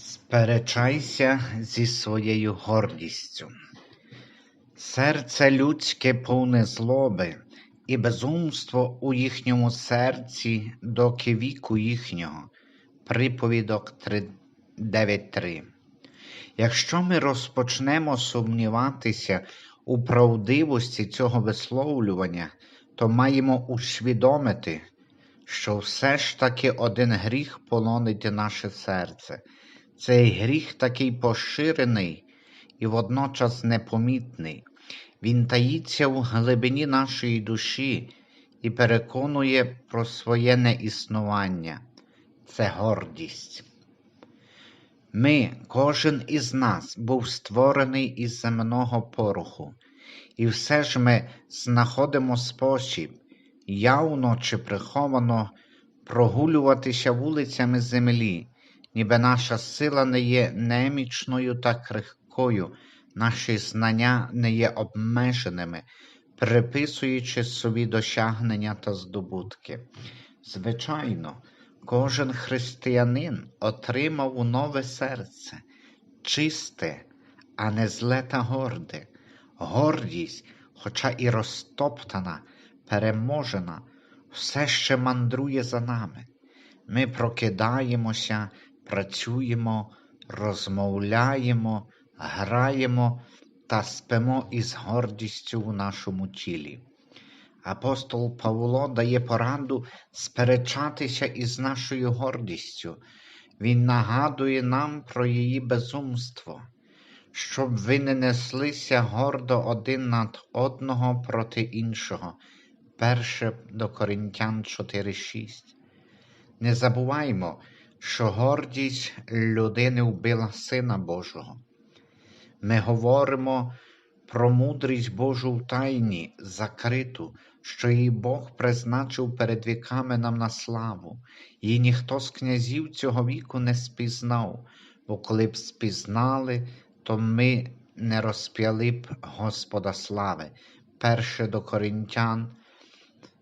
Сперечайся зі своєю гордістю. Серце людське повне злоби, і безумство у їхньому серці, доки віку їхнього. Приповідок 9.3. Якщо ми розпочнемо сумніватися у правдивості цього висловлювання, то маємо усвідомити, що все ж таки один гріх полонить наше серце. Цей гріх такий поширений і водночас непомітний. Він таїться в глибині нашої душі і переконує про своє неіснування. Це гордість. Ми, кожен із нас, був створений із земного пороху, і все ж ми знаходимо спосіб, явно чи приховано, прогулюватися вулицями землі, ніби наша сила не є немічною та крихкою, наші знання не є обмеженими, приписуючи собі досягнення та здобутки. Звичайно, кожен християнин отримав нове серце, чисте, а не зле та горде. Гордість, хоча і розтоптана, переможена, все ще мандрує за нами. Ми прокидаємося, працюємо, розмовляємо, граємо та спимо із гордістю в нашому тілі. Апостол Павло дає пораду сперечатися із нашою гордістю. Він нагадує нам про її безумство, щоб ви не неслися гордо один над одного проти іншого. Перше до Коринтян 4.6. Не забуваймо, що гордість людини вбила Сина Божого. Ми говоримо про мудрість Божу в тайні, закриту, що її Бог призначив перед віками нам на славу, її ніхто з князів цього віку не спізнав, бо коли б спізнали, то ми не розп'яли б Господа слави. Перше до Коринтян,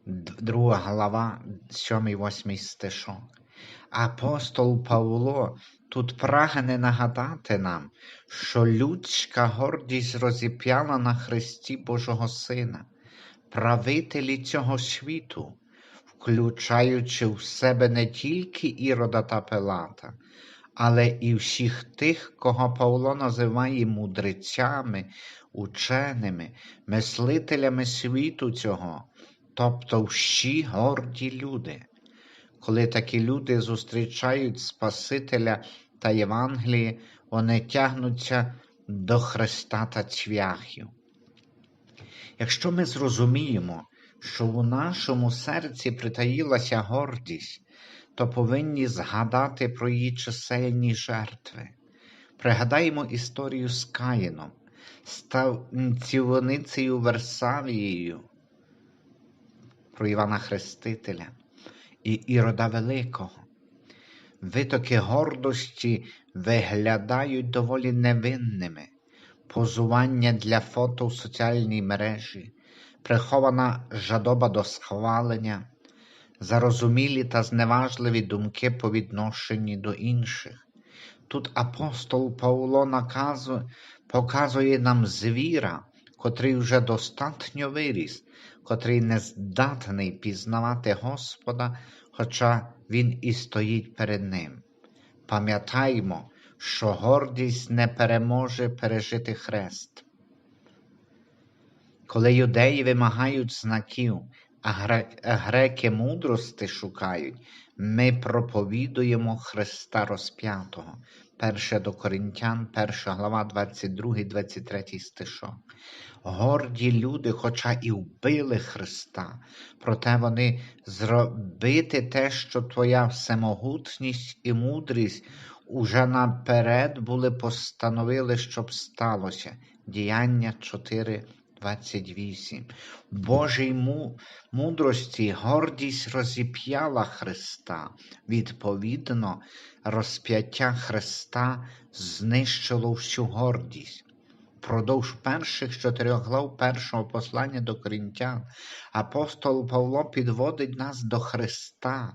2 глава, 7-8 стишок. Апостол Павло тут прагне нагадати нам, що людська гордість розіп'яла на Христі Божого Сина, правителі цього світу, включаючи в себе не тільки Ірода та Пилата, але і всіх тих, кого Павло називає мудрецями, ученими, мислителями світу цього, тобто всі горді люди. Коли такі люди зустрічають Спасителя та Євангелії, вони тягнуться до Христа та цвяхів. Якщо ми зрозуміємо, що у нашому серці притаїлася гордість, то повинні згадати про її чисельні жертви. Пригадаємо історію з Каїном, ставцівницею Версавією, про Івана Хрестителя і Ірода Великого. Витоки гордості виглядають доволі невинними, позування для фото в соціальній мережі, прихована жадоба до схвалення, зарозумілі та зневажливі думки по відношенні до інших. Тут апостол Павло наказує, показує нам звіра, котрий вже достатньо виріс, котрий не здатний пізнавати Господа, хоча Він і стоїть перед ним. Пам'ятаймо, що гордість не переможе пережити хрест. Коли юдеї вимагають знаків, а греки мудрости шукають, ми проповідуємо Христа розп'ятого. 1 до Коринтян, 1 глава, 22, 23 стишок. Горді люди, хоча і вбили Христа, проте вони зробити те, що Твоя всемогутність і мудрість уже наперед були постановили, щоб сталося. Діяння 4, 28. Божій мудрості гордість розіп'яла Христа. Відповідно, розп'яття Христа знищило всю гордість. Продовж перших чотирьох глав першого послання до корінтян апостол Павло підводить нас до Христа,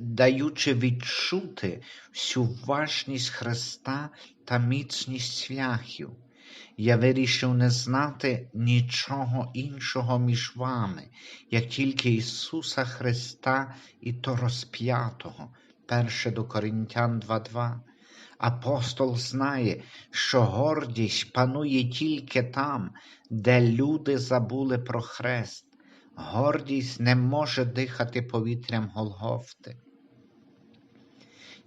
даючи відчути всю важність Христа та міцність свяхів. Я вирішив не знати нічого іншого між вами, як тільки Ісуса Христа і то розп'ятого. 1 до Коринтян 2.2. Апостол знає, що гордість панує тільки там, де люди забули про хрест. Гордість не може дихати повітрям Голгофти.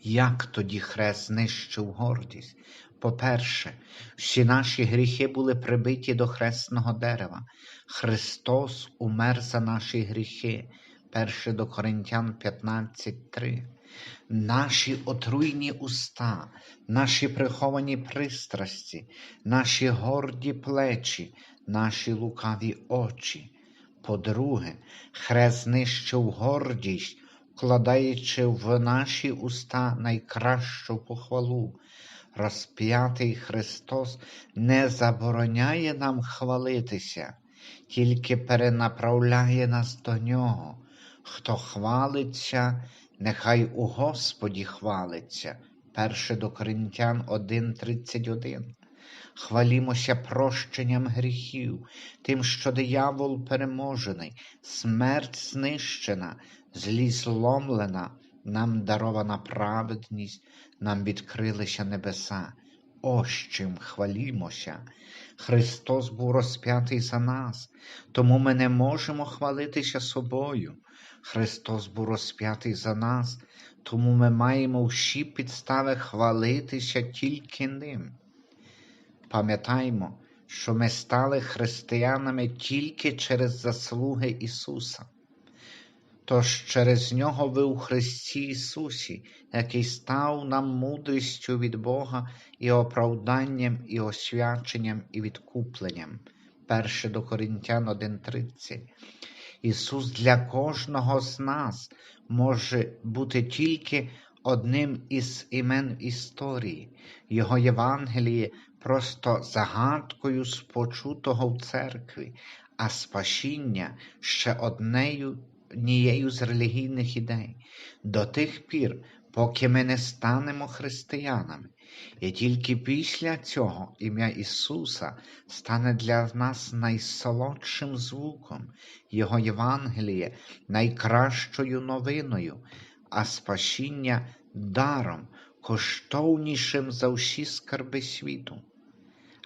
Як тоді хрест знищив гордість? По-перше, всі наші гріхи були прибиті до хресного дерева. Христос умер за наші гріхи. 1 до Коринтян 15.3. Наші отруйні уста, наші приховані пристрасті, наші горді плечі, наші лукаві очі. По-друге, хрест знищив гордість, вкладаючи в наші уста найкращу похвалу. Розп'ятий Христос не забороняє нам хвалитися, тільки перенаправляє нас до Нього. Хто хвалиться, нехай у Господі хвалиться. 1 до Коринтян 1.31 Хвалімося прощенням гріхів, тим, що диявол переможений, смерть знищена, злість зломлена, нам дарована праведність, нам відкрилися небеса. Ось чим хвалімося. Христос був розп'ятий за нас, тому ми не можемо хвалитися собою. Христос був розп'ятий за нас, тому ми маємо всі підстави хвалитися тільки ним. Пам'ятаймо, що ми стали християнами тільки через заслуги Ісуса. Тож через Нього ви у Христі Ісусі, який став нам мудрістю від Бога і оправданням, і освяченням, і відкупленням. 1 до Коринтян 1.30 Ісус для кожного з нас може бути тільки одним із імен історії, Його Євангеліє просто загадкою з почутого в церкві, а спасіння ще однею однією з релігійних ідей до тих пір, поки ми не станемо християнами. І тільки після цього ім'я Ісуса стане для нас найсолодшим звуком, Його Євангеліє найкращою новиною, а спасіння даром, коштовнішим за всі скарби світу.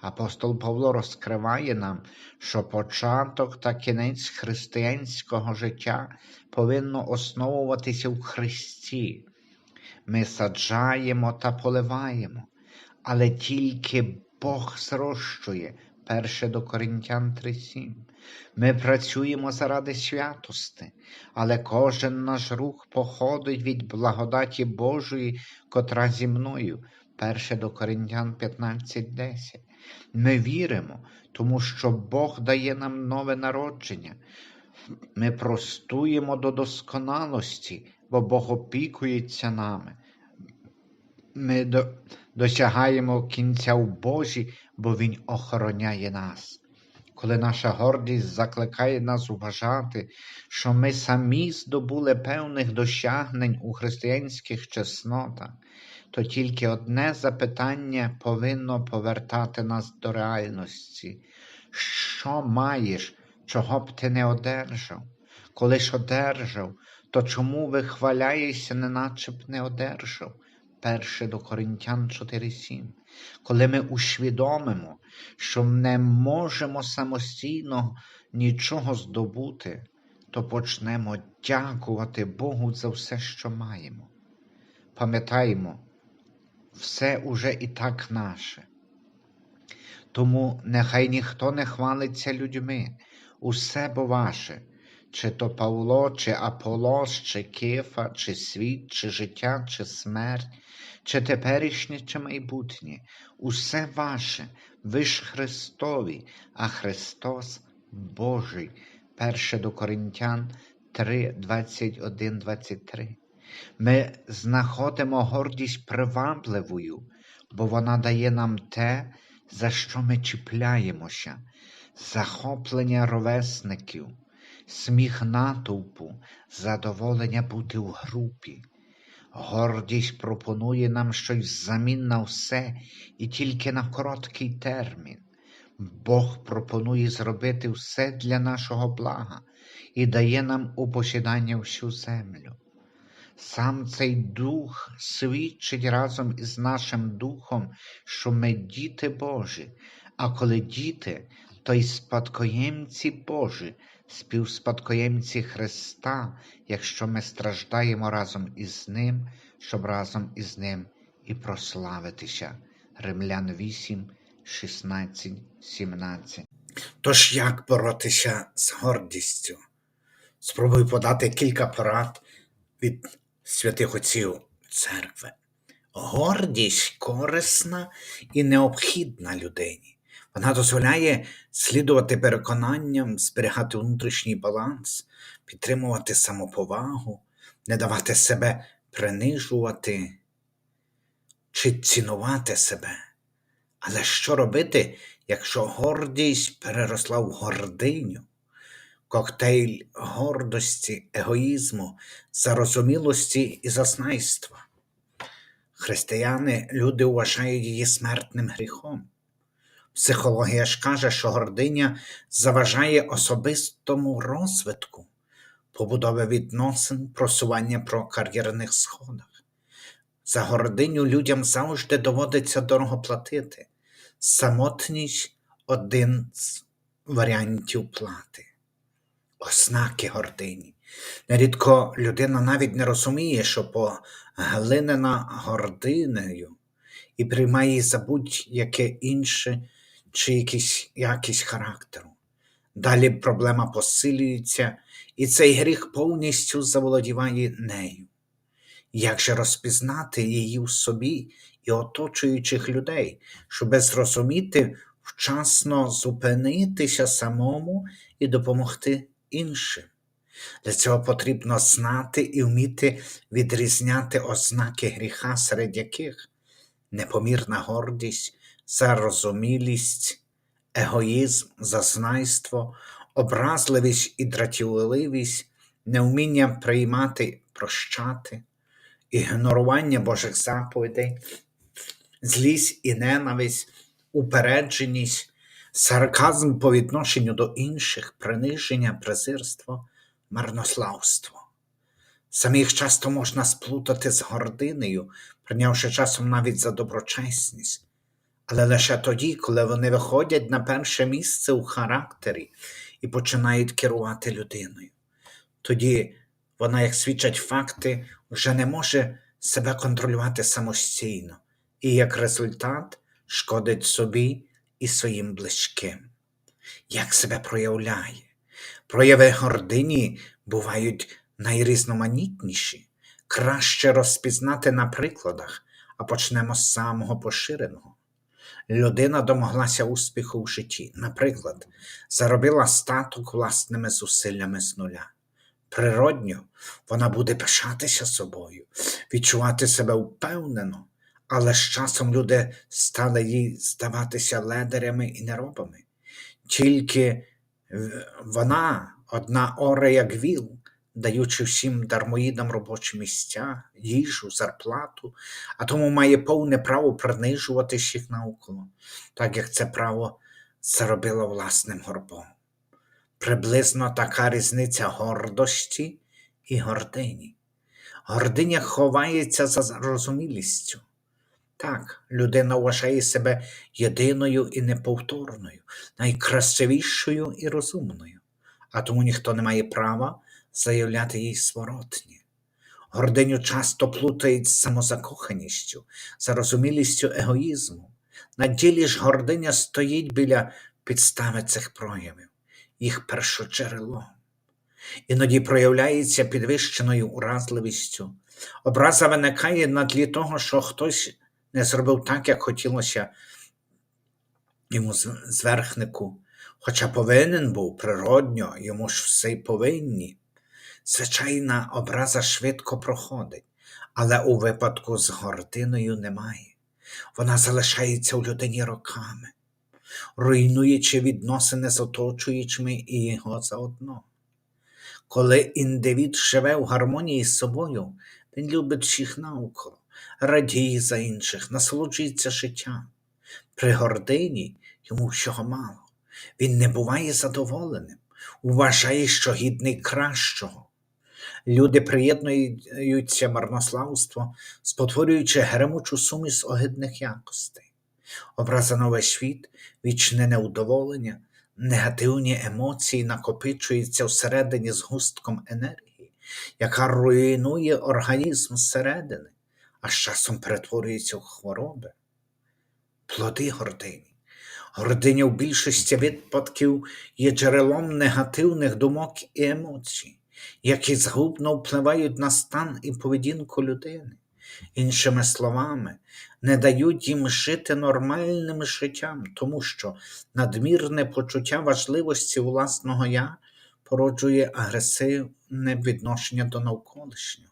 Апостол Павло розкриває нам, що початок та кінець християнського життя повинно основуватися в Христі. Ми саджаємо та поливаємо, але тільки Бог зрощує. 1 до Коринтян 3.7. Ми працюємо заради святости, але кожен наш рух походить від благодаті Божої, котра зі мною. 1 до Коринтян 15.10. Ми віримо, тому що Бог дає нам нове народження. Ми простуємо до досконалості, бо Бог опікується нами. Ми до... досягаємо кінця у Божі, бо Він охороняє нас. Коли наша гордість закликає нас вважати, що ми самі здобули певних досягнень у християнських чеснотах, то тільки одне запитання повинно повертати нас до реальності. Що маєш, чого б ти не одержав? Коли ж одержав, то чому вихваляєшся, неначе б не одержав? 1 до Коринтян 4.7. Коли ми усвідомимо, що не можемо самостійно нічого здобути, то почнемо дякувати Богу за все, що маємо. Пам'ятаємо, все уже і так наше. Тому нехай ніхто не хвалиться людьми, усе бо ваше, чи то Павло, чи Аполос, чи Кефа, чи світ, чи життя, чи смерть, чи теперішнє, чи майбутнє, усе ваше, ви ж Христові, а Христос Божий. 1 до Коринтян 3, 21, 23. Ми знаходимо гордість привабливою, бо вона дає нам те, за що ми чіпляємося, захоплення ровесників. сміх натовпу, задоволення бути в групі. Гордість пропонує нам щось взамін на все і тільки на короткий термін. Бог пропонує зробити все для нашого блага і дає нам у посідання всю землю. Сам цей дух свідчить разом із нашим духом, що ми діти Божі, а коли діти, то й спадкоємці Божі, співспадкоємці Христа, якщо ми страждаємо разом із Ним, щоб разом із Ним і прославитися. Римлян 8, 16, 17. Тож як боротися з гордістю? Спробую подати кілька порад від святих отців церкви. Гордість корисна і необхідна людині. Вона дозволяє слідувати переконанням, зберігати внутрішній баланс, підтримувати самоповагу, не давати себе принижувати чи цінувати себе. Але що робити, якщо гордість переросла в гординю? Коктейль гордості, егоїзму, зарозумілості і зазнайства. Християни люди вважають її смертним гріхом. Психологія ж каже, що гординя заважає особистому розвитку, побудови відносин, просування по кар'єрних сходах. За гординю людям завжди доводиться дорого платити. Самотність один з варіантів плати. Ознаки гордині. Нерідко людина навіть не розуміє, що поглинена гординею і приймає її за будь-яке інше чи якийсь якість характеру. Далі проблема посилюється, і цей гріх повністю заволодіває нею. Як же розпізнати її в собі і оточуючих людей, щоби зрозуміти, вчасно зупинитися самому і допомогти іншим? Для цього потрібно знати і вміти відрізняти ознаки гріха, серед яких непомірна гордість, зарозумілість, егоїзм, зазнайство, образливість і дратівливість, невміння приймати, прощати, ігнорування Божих заповідей, злість і ненависть, упередженість, сарказм по відношенню до інших, приниження, презирство, марнославство. Самих часто можна сплутати з гординею, прийнявши часом навіть за доброчесність, але лише тоді, коли вони виходять на перше місце у характері і починають керувати людиною. Тоді вона, як свідчать факти, вже не може себе контролювати самостійно і, як результат, шкодить собі і своїм близьким. Як себе проявляє? Прояви гордині бувають найрізноманітніші, краще розпізнати на прикладах, а почнемо з самого поширеного. Людина домоглася успіху в житті, наприклад, заробила статок власними зусиллями з нуля. Природньо вона буде пишатися собою, відчувати себе впевнено, але з часом люди стали їй здаватися ледарями і неробами. Тільки вона одна оре, як віл, даючи всім дармоїдам робочі місця, їжу, зарплату, а тому має повне право принижувати всіх навколо, так як це право заробило власним горбом. Приблизно така різниця гордості і гордині. Гординя ховається за зарозумілістю. Так, людина вважає себе єдиною і неповторною, найкрасивішою і розумною, а тому ніхто не має права заявляти їй зворотнє. Гординю часто плутають з самозакоханістю, зарозумілістю егоїзму. На ділі ж гординя стоїть біля підстави цих проявів, їх першоджерелом. Іноді проявляється підвищеною уразливістю. Образа виникає на тлі того, що хтось не зробив так, як хотілося йому зверхнику, хоча повинен був природньо, йому ж все й повинні. Звичайна образа швидко проходить, але у випадку з гординою немає. Вона залишається у людині роками, руйнуючи відносини з оточуючими і його заодно. Коли індивід живе в гармонії з собою, він любить всіх навколо, радіє за інших, насолоджується життям. При гордині йому всього мало. Він не буває задоволеним, вважає, що гідний кращого. Люди приєднуються марнославство, спотворюючи гремучу суміш огидних якостей. Образа весь світ, вічне неудоволення, негативні емоції накопичуються всередині з густком енергії, яка руйнує організм зсередини, а з часом перетворюється в хвороби. Плоди гордині. Гординя в більшості випадків є джерелом негативних думок і емоцій, які згубно впливають на стан і поведінку людини. Іншими словами, не дають їм жити нормальним життям, тому що надмірне почуття важливості власного я породжує агресивне відношення до навколишнього.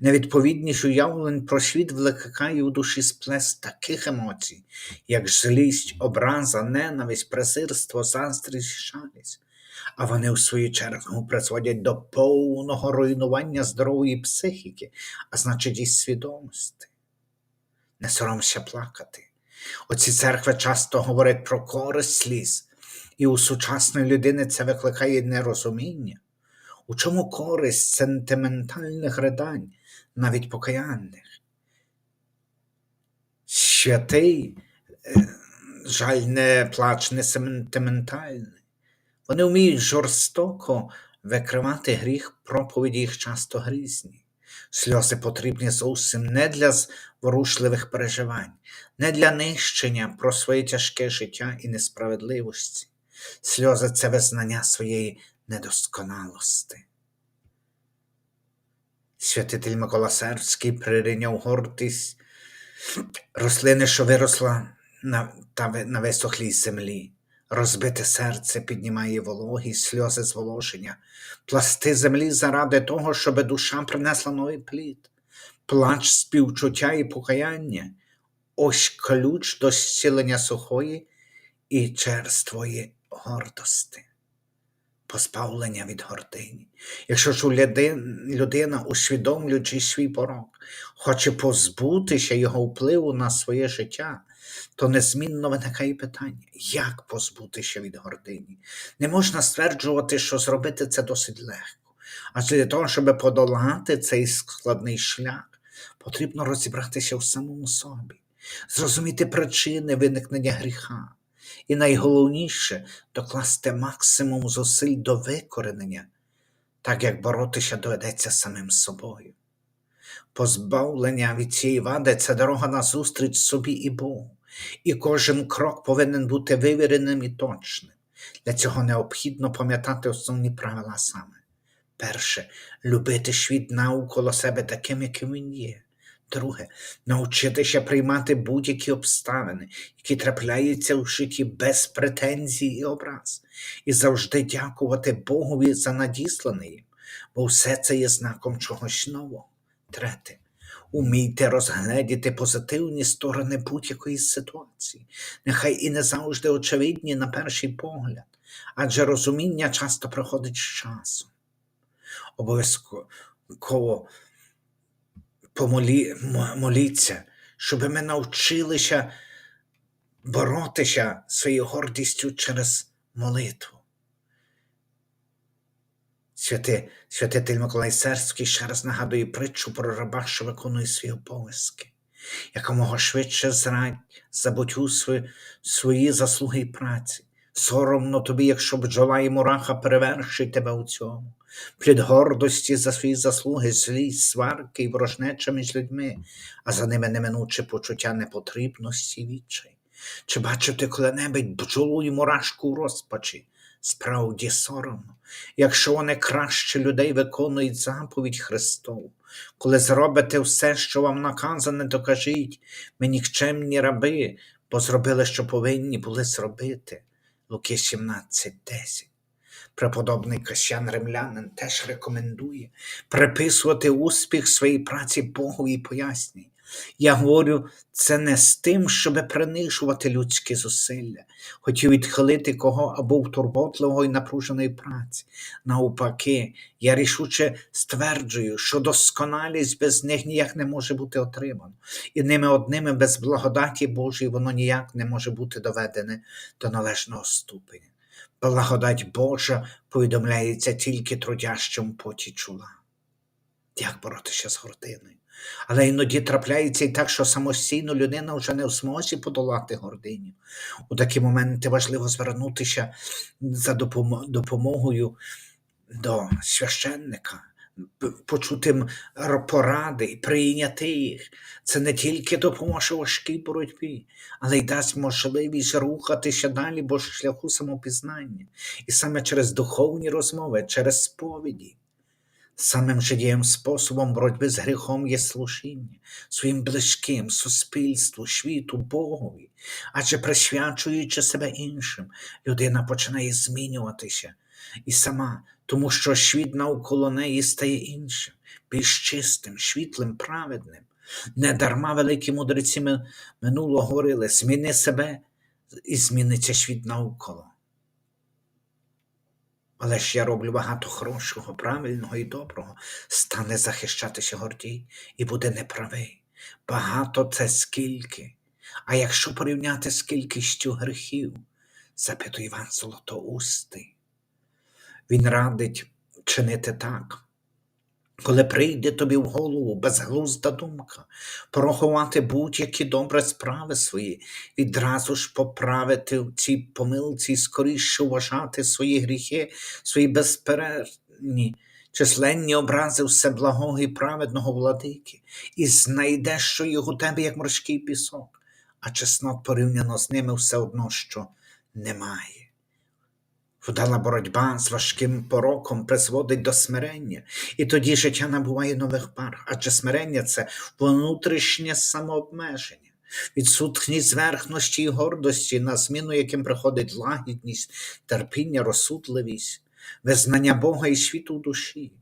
Невідповідність уявлень про світ викликає у душі сплеск таких емоцій, як злість, образа, ненависть, презирство, заздрість, шалість. А вони, у свою чергу, призводять до повного руйнування здорової психіки, а значить і свідомості. Не соромся плакати. Оці церкви часто говорять про користь сліз, і у сучасної людини це викликає нерозуміння. У чому користь сентиментальних ридань, навіть покаянних? Святий, е, жаль, не плач, не сентиментальний. Вони вміють жорстоко викривати гріх, проповіді їх часто грізні. Сльози потрібні зовсім не для зворушливих переживань, не для нищення про своє тяжке життя і несправедливості. Сльози це визнання своєї недосконалості. Святитель Микола Сербський прирівняв гордість рослини, що виросла на, та на висохлій землі. Розбите серце піднімає вологість, сльози зволоження, пласти землі заради того, щоб душа принесла новий плід, плач співчуття і покаяння. Ось ключ до зцілення сухої і черствої гордости, позбавлення від гордині. Якщо ж людина, усвідомлюючи свій порок, хоче позбутися його впливу на своє життя, то незмінно виникає питання, як позбутися від гордині. Не можна стверджувати, що зробити це досить легко. Адже для того, щоб подолати цей складний шлях, потрібно розібратися в самому собі, зрозуміти причини виникнення гріха. І найголовніше докласти максимум зусиль до викоренення, так як боротися доведеться самим собою. Позбавлення від цієї вади це дорога назустріч собі і Богу, і кожен крок повинен бути вивіреним і точним. Для цього необхідно пам'ятати основні правила саме. Перше любити світ навколо себе таким, яким він є. Друге, навчитися приймати будь-які обставини, які трапляються в житті без претензій і образ, і завжди дякувати Богові за надісланий їм, бо все це є знаком чогось нового. Третє, умійте розгледіти позитивні сторони будь-якої ситуації, нехай і не завжди очевидні на перший погляд, адже розуміння часто приходить з часом. Обов'язково помолі, моліться, щоб ми навчилися боротися своєю гордістю через молитву. Святи, святитель Миколай Серський ще раз нагадує притчу про раба, що виконує свої обов'язки. Якомога швидше зрадь, забудь свої, свої заслуги і праці. Соромно тобі, якщо бджола і мураха перевершить тебе у цьому. Плід гордості за свої заслуги, злість, сварки і ворожнеча між людьми, а за ними неминуче почуття непотрібності відчай. Чи бачив ти коли-небудь бджолу і мурашку у розпачі? Справді соромно, якщо вони краще людей виконують заповідь Христову. Коли зробите все, що вам наказане, то кажіть, ми нікчемні раби, бо зробили, що повинні були зробити. Луки 17.10. Преподобний Касьян Римлянин теж рекомендує приписувати успіх своїй праці Богу і пояснює. Я говорю це не з тим, щоб принижувати людські зусилля, хотів відхилити кого або в турботливого і напруженої праці. Навпаки, я рішуче стверджую, що досконалість без них ніяк не може бути отримана, і ними одними без благодаті Божої воно ніяк не може бути доведене до належного ступеня. Благодать Божа повідомляється тільки трудящим поті чула. Як боротися з гординою? Але іноді трапляється і так, що самостійно людина вже не в змозі подолати гординю. У такі моменти важливо звернутися за допомогою до священника, почути поради прийняти їх. Це не тільки допоможе важкій боротьбі, але й дасть можливість рухатися далі по шляху самопізнання. І саме через духовні розмови, через сповіді. Самим життєвим способом боротьби з гріхом є служіння своїм близьким, суспільству, світу, Богові. Адже присвячуючи себе іншим, людина починає змінюватися і сама, тому що світ навколо неї стає іншим, більш чистим, світлим, праведним. Недарма великі мудреці ми- минулого говорили: зміни себе і зміниться світ навколо. Але ж я роблю багато хорошого, правильного і доброго, стане захищатися Гордій і буде неправий. Багато це скільки. А якщо порівняти з кількістю грехів, запитує Іван Золотоустий, він радить чинити так. Коли прийде тобі в голову безглузда думка, порахувати будь-які добрі справи свої, відразу ж поправити в цій помилці і скоріше вважати свої гріхи, свої безперервні, численні образи всеблагого і праведного владики, і знайдеш, що їх у тебе, як морський пісок, а чеснот порівняно з ними все одно, що немає. Вдала боротьба з важким пороком призводить до смирення, і тоді життя набуває нових пар, адже смирення це внутрішнє самообмеження, відсутність зверхності і гордості, на зміну яким приходить лагідність, терпіння, розсудливість, визнання Бога і світу в душі,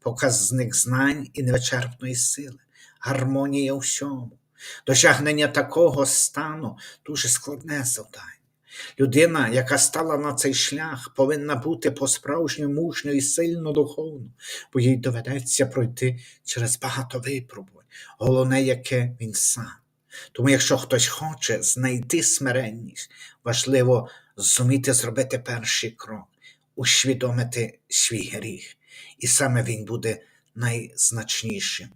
показник знань і невичерпної сили, гармонія у всьому. Досягнення такого стану дуже складне завдання. Людина, яка стала на цей шлях, повинна бути по-справжньому мужньою і сильно духовно, бо їй доведеться пройти через багато випробувань, головне, яке він сам. Тому, якщо хтось хоче знайти смиренність, важливо зуміти зробити перший крок, усвідомити свій гріх, і саме він буде найзначнішим.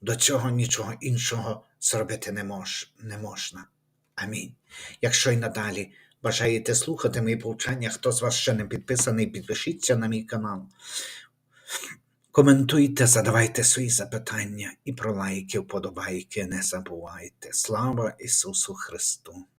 До цього нічого іншого зробити не, мож, не можна. Амінь. Якщо й надалі бажаєте слухати мої повчання, хто з вас ще не підписаний, підпишіться на мій канал. Коментуйте, задавайте свої запитання і про лайки, вподобайки не забувайте. Слава Ісусу Христу!